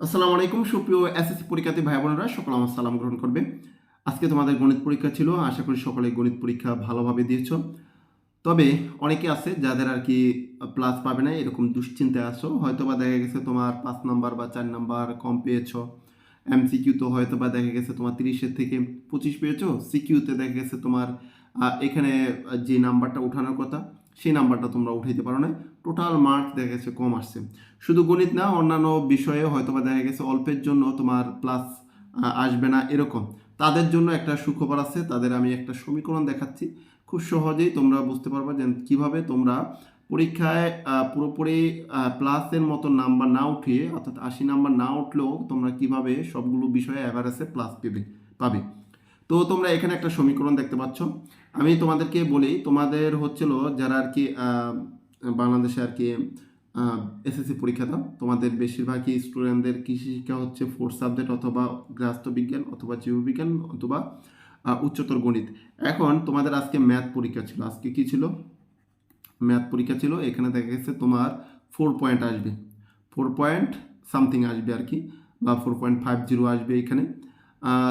আসসালামু আলাইকুম, সুপ্রিয় এসএসসি পরীক্ষার্থী ভাই বোনেরা, সকল আমার সালাম গ্রহণ করবে আজকে তোমাদের গণিত পরীক্ষা ছিল, আশা করি সকলে গণিত পরীক্ষা ভালোভাবে দিয়েছ। তবে অনেকে আছে যাদের আর কি প্লাস পাবে না এরকম দুশ্চিন্তায় আছো হয়তো বা দেখা গেছে তোমার পাঁচ নাম্বার বা চার নাম্বার কম পেয়েছ। এমসিকিউ তো হয়তো বা দেখা গেছে তোমার তিরিশের থেকে পঁচিশ পেয়েছ সিকিউতে দেখা গেছে তোমার এখানে যে নাম্বারটা উঠানোর কথা সেই নাম্বারটা তোমরা উঠাইতে পারো না টোটাল মার্ক দেখা গেছে কম আসছে। শুধু গণিত না, অন্যান্য বিষয়ে হয়তো বা দেখা গেছে অল্পের জন্য তোমার প্লাস আসবে না এরকম। তাদের জন্য একটা সুখবর আছে, তাদের আমি একটা সমীকরণ দেখাচ্ছি। খুব সহজেই তোমরা বুঝতে পারবে যে কীভাবে তোমরা পরীক্ষায় পুরোপুরি প্লাসের মতো নাম্বার না উঠিয়ে, অর্থাৎ আশি নাম্বার না উঠলেও তোমরা কীভাবে সবগুলো বিষয়ে অ্যাভারেজে প্লাস পেবে, পাবে। তো তোমরা এখানে একটা সমীকরণ দেখতে পাচ্ছ। আমি তোমাদেরকে বলি, তোমাদের হচ্ছিল যারা আর কি বাংলাদেশে আর কি এসএসসি পরীক্ষা দাও। তোমাদের বেশিরভাগই স্টুডেন্টদের কৃষি শিক্ষা হচ্ছে ফোর্থ সাবজেক্ট অথবা বিজ্ঞান অথবা জীববিজ্ঞান অথবা উচ্চতর গণিত। এখন তোমাদের আজকে ম্যাথ পরীক্ষা ছিল। আজকে কি ছিল? ম্যাথ পরীক্ষা ছিল। এখানে দেখা গেছে তোমার ফোর পয়েন্ট আসবে। ফোর পয়েন্ট সামথিং আসবে আর কি বা ফোর পয়েন্ট ফাইভ জিরো আসবে এখানে।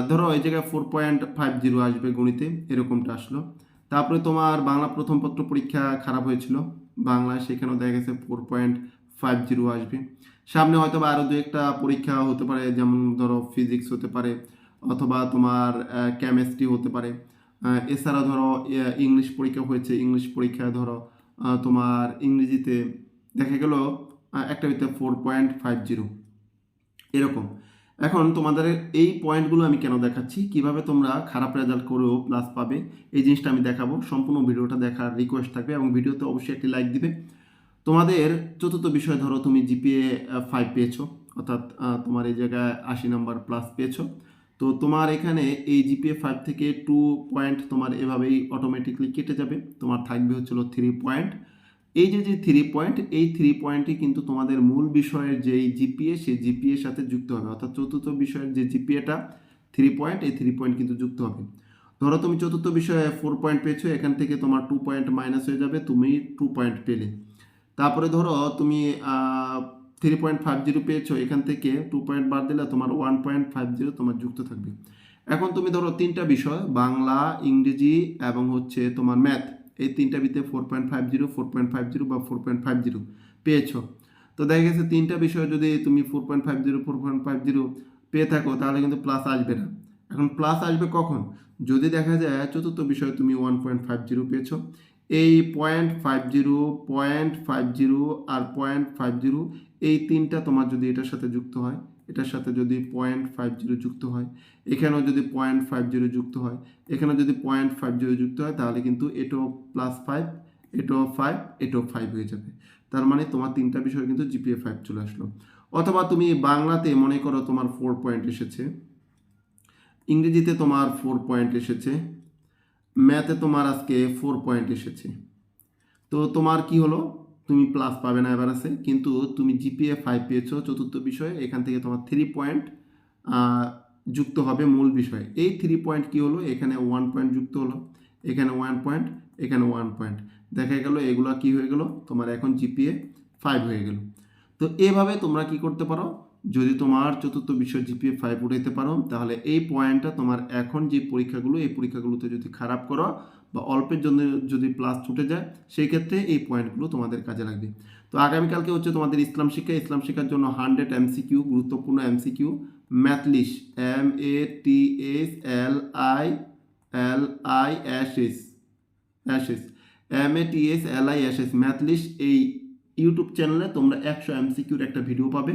ধরো এই জায়গায় ফোর পয়েন্ট ফাইভ জিরো আসবে গণিতে, এরকমটা আসলো। তারপরে তোমার বাংলা প্রথম পত্র পরীক্ষা খারাপ হয়েছিল, বাংলায় সেখানেও দেখা গেছে ফোর পয়েন্ট ফাইভ জিরো আসবে। সামনে হয়তো বা আরও দু একটা পরীক্ষা হতে পারে, যেমন ধরো ফিজিক্স হতে পারে, অথবা তোমার কেমিস্ট্রি হতে পারে। এছাড়া ধরো ইংলিশ পরীক্ষা হয়েছে, ইংলিশ পরীক্ষায় ধরো তোমার ইংরেজিতে দেখা গেল একটা ভিতরে ফোর পয়েন্ট ফাইভ জিরো এরকম। এখন তোমাদের এই পয়েন্টগুলো আমি কেন দেখাচ্ছি? কীভাবে তোমরা খারাপ রেজাল্ট করেও প্লাস পাবে? এই জিনিসটা আমি দেখাবো। সম্পূর্ণ ভিডিওটা দেখার রিকোয়েস্ট থাকবে এবং ভিডিওতে অবশ্যই একটি লাইক দিবে। তোমাদের চতুর্থ বিষয় ধরো, তুমি জিপিএ ফাইভ পেয়েছ। অর্থাৎ তোমার এই জায়গায় আশি নাম্বার প্লাস পেয়েছ। তো তোমার এখানে এই জিপিএ ফাইভ থেকে টু পয়েন্ট তোমার এভাবেই অটোমেটিকলি কেটে যাবে। তোমার থাকবে হচ্ছিল থ্রি পয়েন্ট এই যে যে থ্রি পয়েন্ট এই থ্রি পয়েন্টই কিন্তু তোমাদের মূল বিষয়ের যেই জিপিএ সেই জিপিএর সাথে যুক্ত হবে। অর্থাৎ চতুর্থ বিষয়ের যে জিপিএটা থ্রি পয়েন্ট এই থ্রি পয়েন্ট কিন্তু যুক্ত হবে। ধরো তুমি চতুর্থ বিষয়ে ফোর পয়েন্ট পেয়েছ, এখান থেকে তোমার টু পয়েন্ট মাইনাস হয়ে যাবে, তুমি টু পয়েন্ট পেলে। তারপরে ধরো তুমি থ্রি পয়েন্ট ফাইভ জিরো পেয়েছ, এখান থেকে টু পয়েন্ট বাদ দিলে তোমার ওয়ান পয়েন্ট ফাইভ জিরো তোমার যুক্ত থাকবে। এখন তুমি ধরো তিনটা বিষয়, বাংলা, ইংরেজি এবং হচ্ছে তোমার ম্যাথ এই তিনটা ভিতরে four point five zero four point five zero বা ফোর পয়েন্ট ফাইভ জিরো পেয়েছ। তো দেখা গেছে তিনটা বিষয় যদি তুমি four point five zero four point five zero পেয়ে থাকো, তাহলে কিন্তু প্লাস আসবে না। এখন প্লাস আসবে কখন? যদি দেখা যায় চতুর্থ বিষয়ে তুমি ওয়ান পয়েন্ট ফাইভ জিরো পেয়েছ, এই point five zero point five zero আর পয়েন্ট ফাইভ জিরো এই তিনটা তোমার যদি এটার সাথে যুক্ত হয় এটার সাথে যদি পয়েন্ট ফাইভ জিরো যুক্ত হয়, এখানেও যদি পয়েন্ট ফাইভ জিরো যুক্ত হয় এখানে যদি পয়েন্ট ফাইভ জিরো যুক্ত হয়, তাহলে কিন্তু এটো প্লাস ফাইভ এটো ফাইভ এটো ফাইভ হয়ে যাবে। তার মানে তোমার তিনটা বিষয় কিন্তু জিপিএ ফাইভ চলে আসলো। অথবা তুমি বাংলাতে মনে করো তোমার ফোর পয়েন্ট এসেছে, ইংরেজিতে তোমার ফোর পয়েন্ট এসেছে ম্যাথে তোমার আজকে ফোর পয়েন্ট এসেছে। তো তোমার কি হলো? তুমি প্লাস পাবে না এবার আছে। কিন্তু তুমি জিপিএ ফাইভ পেয়েছ, চতুর্থ বিষয়ে। এখান থেকে তোমার থ্রি পয়েন্ট যুক্ত হবে মূল বিষয়ে। এই থ্রি পয়েন্ট কী হলো? এখানে ওয়ান পয়েন্ট যুক্ত হলো। এখানে ওয়ান পয়েন্ট এখানে ওয়ান পয়েন্ট দেখা গেল এগুলো কি হয়ে গেল? তোমার এখন জিপিএ ফাইভ হয়ে গেল। তো এভাবে তোমরা কি করতে পারো? যদি তোমার চতুর্থ বিষয় জিপিএ ফাইভ উঠাইতে পারো, তাহলে এই পয়েন্টটা তোমার এখন যে পরীক্ষাগুলো, এই পরীক্ষাগুলোতে যদি খারাপ করো বা অল্পের জন্য যদি প্লাস ছুটে যায়, সেই ক্ষেত্রে এই পয়েন্টগুলো তোমাদের কাজে লাগবে। তো আগামীকালকে হচ্ছে তোমাদের ইসলাম শিক্ষা, ইসলাম শিক্ষার জন্য হান্ড্রেড এমসিকিউ গুরুত্বপূর্ণ MCQ Mathlish M A T S L I L I S S S M A T S L I S S Mathlish এই ইউটিউব চ্যানেলে তোমরা একশো এমসিকিউর একটা ভিডিও পাবে।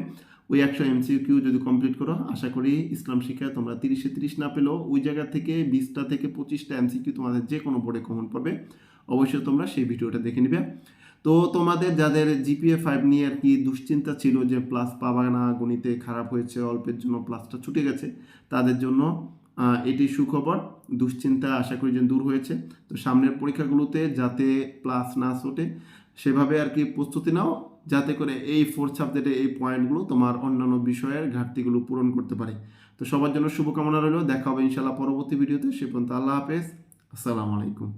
ওই একশো এমসিকিউ যদি কমপ্লিট করো, আশা করি ইসলাম শিক্ষায় তোমরা তিরিশে তিরিশ না পেলেও ওই জায়গা থেকে বিশটা থেকে পঁচিশটা এমসিকিউ তোমাদের যে কোনো বোর্ডে কমন পাবে। অবশ্যই তোমরা সেই ভিডিওটা দেখে নিবে। তো তোমাদের যাদের জিপিএ ফাইভ নিয়ে আর কি দুশ্চিন্তা ছিল যে প্লাস পাবা না, গণিতে খারাপ হয়েছে, অল্পের জন্য প্লাসটা ছুটে গেছে, তাদের জন্য এটি সুখবর। দুশ্চিন্তা আশা করি যে দূর হয়েছে। তো সামনের পরীক্ষাগুলোতে যাতে প্লাস না ছোটে, সেভাবে আর কি প্রস্তুতি নাও। যাতে করে এই ফোর্থ সাবজেক্টে এই পয়েন্টগুলো তোমার অন্যান্য বিষয়ের ঘাটতিগুলো পূরণ করতে পারে। তো সবার জন্য শুভকামনা রইল, দেখা হবে ইনশাল্লাহ পরবর্তী ভিডিওতে সে পর্যন্ত আল্লাহ হাফেজ। আসসালামু আলাইকুম।